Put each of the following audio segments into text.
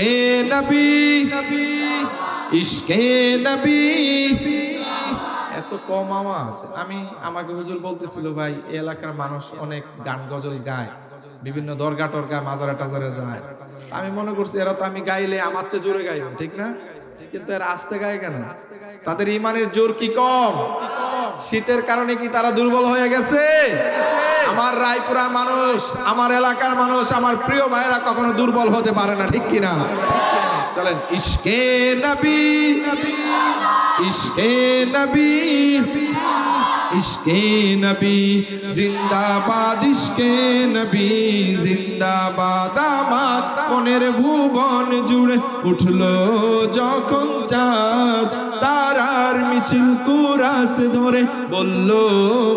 ইশকে নবী ইশকে নবী। এত কম আওয়াজ। আমি, আমাকে হুজুর বলতেছিল, ভাই এলাকার মানুষ অনেক গান গজল গায়, বিভিন্ন দরগা টরগা মাজারা টাজারে যায়। আমি মনে করছি, এরা তো আমি গাইলে আমার চেয়ে জোরে গাইব, ঠিক না? কিন্তু এরা আস্তে গায় কেন? তাদের ইমানের জোর কি কম? শীতের কারণে কি তারা দুর্বল হয়ে গেছে? আমার রায়পুরা মানুষ, আমার এলাকার মানুষ, আমার প্রিয় ভাইয়েরা কখনো দুর্বল হতে পারে না, ঠিক কিনা? চলেন, ইশকে নবী ইশকে নবী ইশকে নবী, জিন্দাবাদ, ইশকে নবী, জিন্দাবাদ আমার মনের ভুবন জুড়ে উঠল যখন চাঁদ, তারার মিছিল কুরাস ধরে বলল,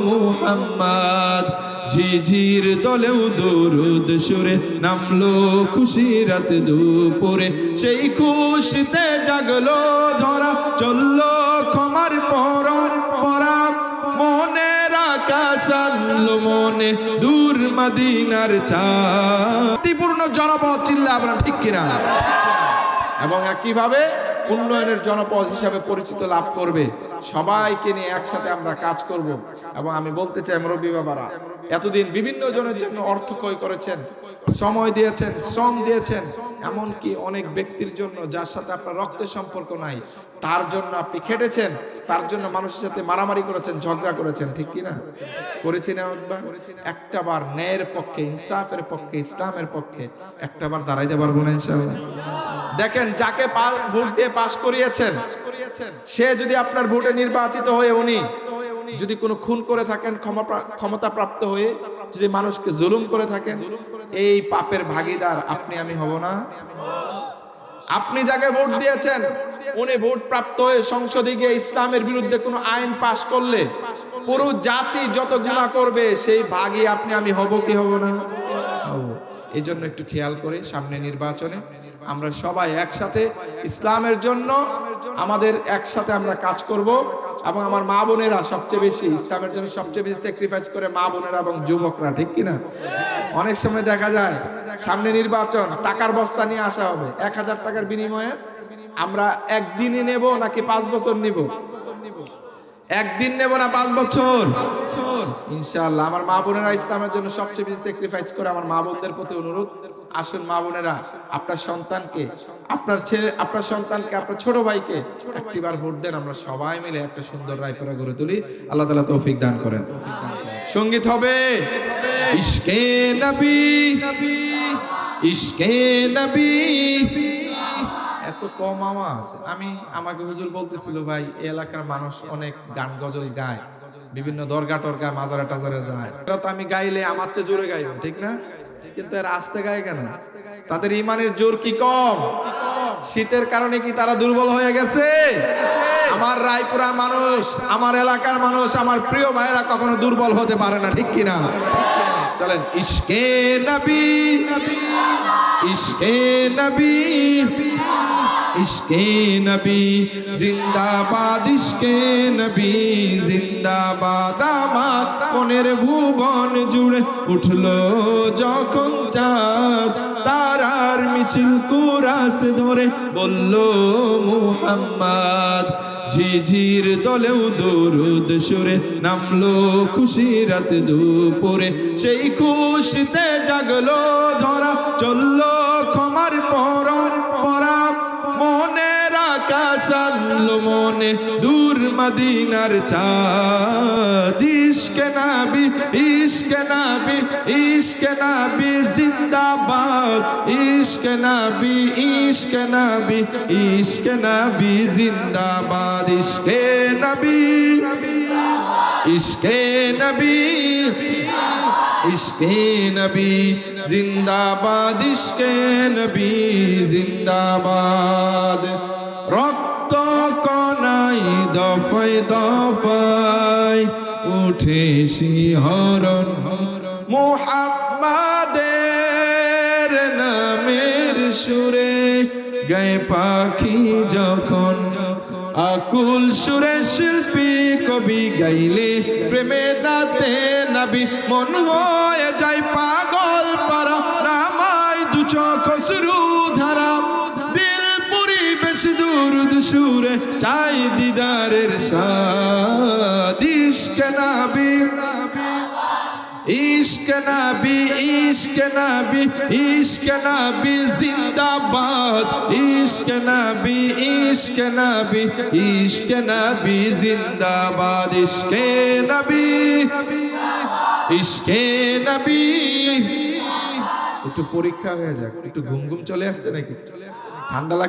মুহাম্মদ ঝিঝির দলেও দরুদ সুরে নামলো খুশি রাত দুপুরে। সেই খুশিতে জাগলো ধরা, চলল ক্ষমার পরর পরা। মনের আকাশ আনলো মনে দূর মদিনার চাপূর্ণ জনপদ চিল্লা আপনার ঠিক কিনা? এবং একইভাবে উন্নয়নের জনপদ হিসাবে পরিচিত লাভ করবে। সবাইকে নিয়ে একসাথে আমরা কাজ করব। এবং আমি বলতে চাই, মুরব্বী বাবারা, এতদিন বিভিন্ন জনের জন্য অর্থ ক্ষয় করেছেন, সময় দিয়েছেন, শ্রম দিয়েছেন, এমনকি অনেক ব্যক্তির জন্য যার সাথে আপনার রক্তের সম্পর্ক নাই, তার জন্য আপনি খেটেছেন, তার জন্য মানুষের সাথে মারামারি করেছেন, ঝগড়া করেছেন, ঠিক কি না করেছি না একবার? একটা বার ন্যায়ের পক্ষে, ইনসাফের পক্ষে, ইসলামের পক্ষে, একটা বার দাঁড়াইতে পারব না ইনশাল্লাহ দেখেন, যাকে ভোট দিয়ে পাশ করিয়েছেন, সে যদি আপনার ভোটে নির্বাচিত হয়ে উনি যদি কোনো খুন করে থাকেন ক্ষমতা প্রাপ্ত হয়ে যদি মানুষকে জুলুম করে থাকেন, এই পাপের ভাগিদার আপনি, আমি হব না। আপনি যাকে ভোট দিয়েছেন, উনি ভোট প্রাপ্ত হয়ে সংসদে গিয়ে ইসলামের বিরুদ্ধে কোনো আইন পাশ করলে পুরো জাতি যত গুণা করবে, সেই ভাগই আপনি, আমি হব কি হব না? এই জন্য একটু খেয়াল করে সামনে নির্বাচনে আমরা সবাই একসাথে ইসলামের জন্য আমাদের একসাথে আমরা কাজ করব এবং আমার মা বোনেরা সবচেয়ে বেশি ইসলামের জন্য সবচেয়ে বেশি স্যাক্রিফাইস করে মা বোনেরা এবং যুবকরা, ঠিক কিনা অনেক সময় দেখা যায় সামনে নির্বাচন, টাকার বস্তা নিয়ে আসা হবে, এক হাজার টাকার বিনিময়ে আমরা একদিনই নেব নাকি পাঁচ বছর নিব? একদিন নেব না পাঁচ বছর। ইনশাআল্লাহ, আমার মা বোনেরা ইসলামের জন্য সবচেয়ে বেশি স্যাক্রিফাইস করে আমার মা বোনদের প্রতি অনুরোধ। আসুন মা বোনেরা, আপনার সন্তানকে, আপনার ছেলে, আপনার সন্তানকে, আপনার ছোট ভাইকে একটিবার ভোট দেন, আমরা সবাই মিলে একটা সুন্দর রায়পুরা গড়ে তুলি। আল্লাহ তালা তৌফিক দান করেন। সংগীত হবে, ইশকে নবী ইশকে নবী এত কম আওয়াজ আমি, আমাকে হুজুর বলতেছিল, ভাই, এই এলাকার মানুষ অনেক গান গজল গায়। বিভিন্ন দরগা টরগা মাজারা টাজারে যায়। এটা তো আমি গাইলে আমার চেয়ে জোরে গাইব ঠিক না? কিন্তু এরা আস্তে গায় কেন? তাদের ইমানের জোর কি কম? শীতের কারণে কি তারা দুর্বল হয়ে গেছে? আমার রায়পুরা মানুষ, আমার এলাকার মানুষ, আমার প্রিয় ভাইরা কখনো দুর্বল হতে পারে না, ঠিক কিনা? চলেন, ইশকে নবী ইশকে নবী ইশকে নবী, জিন্দাবাদ, ইশকে নবী, জিন্দাবাদ। আমার মনের ভুবন জুড়ে উঠল যখন চাঁদ, তারার মিছিল কুরাস ধরে বলল, মুহাম্মদ। ঝিঝির দলেও দরুদ সুরে নামলো খুশি রাত দুপুরে। সেই খুশিতে জাগলো ধরা চলল আনলো মনে দূর মদিনার চাঁদ ইশকে নাবি ইশকে নাবি ইশকে নাবি জিন্দাবাদ ইশকে নাবি ইশকে নাবি ইশকে নাবি জিন্দাবাদ ইশকে নবী ইশকে নবী ইশকে নবী জিন্দাবাদ ইশকে নবী জিন্দাবাদ দফাই দফাই উঠে শিহরণ। মোহাম্মাদের নামের সুরে গায়ে পাখি যখন। আকুল সুরে শিল্পী কবি গাইলে প্রেমে দাতে নবী মন হয়ে যায় পাগল। সুরে চাই দিদারের সাদ ইশক নবী? ইশক নবী ইশক নবী ইশক নবী, জিন্দাবাদ। ইশক নবী ইশক নবী ইশক নবী, জিন্দাবাদ। ইশকে নবী ইশকে নবী। একটু পরীক্ষা হয়ে যাক, একটু ঘুম ঘুম চলে আসছে নাকি? ঠান্ডা লাগ